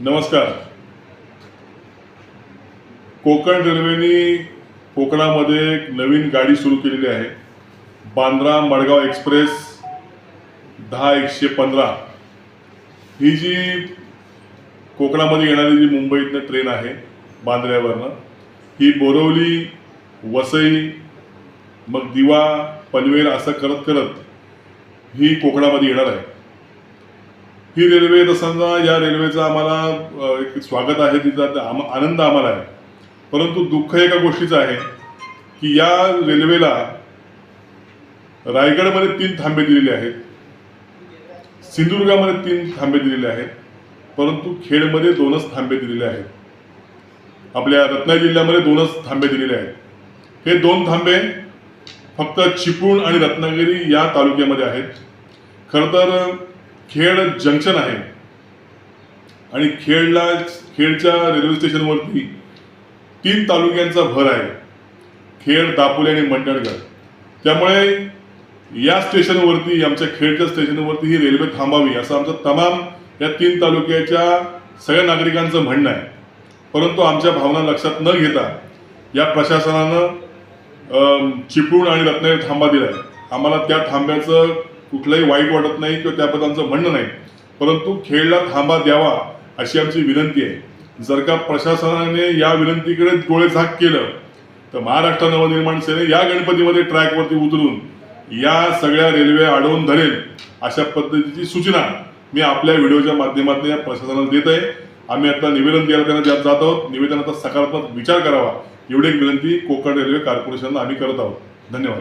नमस्कार. कोकण रेल्वेने कोकणामध्ये एक नवीन गाडी सुरू केलेली आहे. बांद्रा मडगाव एक्सप्रेस दहा एकशे पंधरा. ही जी कोकणामध्ये येणारी जी मुंबईतनं ट्रेन आहे बांद्र्यावरनं ही बोरवली वसई मग दिवा पनवेल असं करत करत ही कोकणामध्ये येणार आहे. ही रेल्वे तर समजा या रेल्वेचं आम्हाला एक स्वागत आहे तिचा आम आनंद आम्हाला आहे. परंतु दुःख एका गोष्टीचं आहे की या रेल्वेला रायगडमध्ये तीन थांबे दिलेले आहेत. सिंधुदुर्गामध्ये तीन थांबे दिलेले आहेत. परंतु खेडमध्ये दोनच थांबे दिलेले आहेत. आपल्या रत्नागिरी जिल्ह्यामध्ये दोनच थांबे दिलेले आहेत. हे दोन थांबे फक्त चिपळूण आणि रत्नागिरी या तालुक्यामध्ये आहेत. खरं तर खेड जंक्शन आहे. आणि खेडला खेडच्या रेल्वे स्टेशनवरती तीन तालुक्यांचा भर आहे. खेड दापोली आणि मंडणगड. त्यामुळे या स्टेशनवरती आमच्या खेडच्या स्टेशनवरती ही रेल्वे थांबावी असं आमचं तमाम या तीन तालुक्याच्या सगळ्या नागरिकांचं म्हणणं आहे. परंतु आमच्या भावना लक्षात न घेता या प्रशासनानं चिपळूण आणि रत्नागिरी थांबा दिलाय. आम्हाला त्या थांब्याचं कुठलंही वाईट वाटत नाही किंवा त्याबद्दल आमचं म्हणणं नाही. परंतु खेळला थांबा द्यावा अशी आमची विनंती आहे. जर का प्रशासनाने या विनंतीकडे डोळे झाक केलं तर महाराष्ट्र नवनिर्माण सेने या गणपतीमध्ये ट्रॅकवरती उतरून या सगळ्या रेल्वे अडवून धरेल अशा पद्धतीची सूचना मी आपल्या व्हिडिओच्या माध्यमातून या प्रशासनाला देत आहे. आम्ही आता निवेदन द्यायला त्यांना जात जात आहोत. निवेदनाचा सकारात्मक विचार करावा. एवढी एक विनंती कोकण रेल्वे कॉर्पोरेशनला आम्ही करत आहोत. धन्यवाद.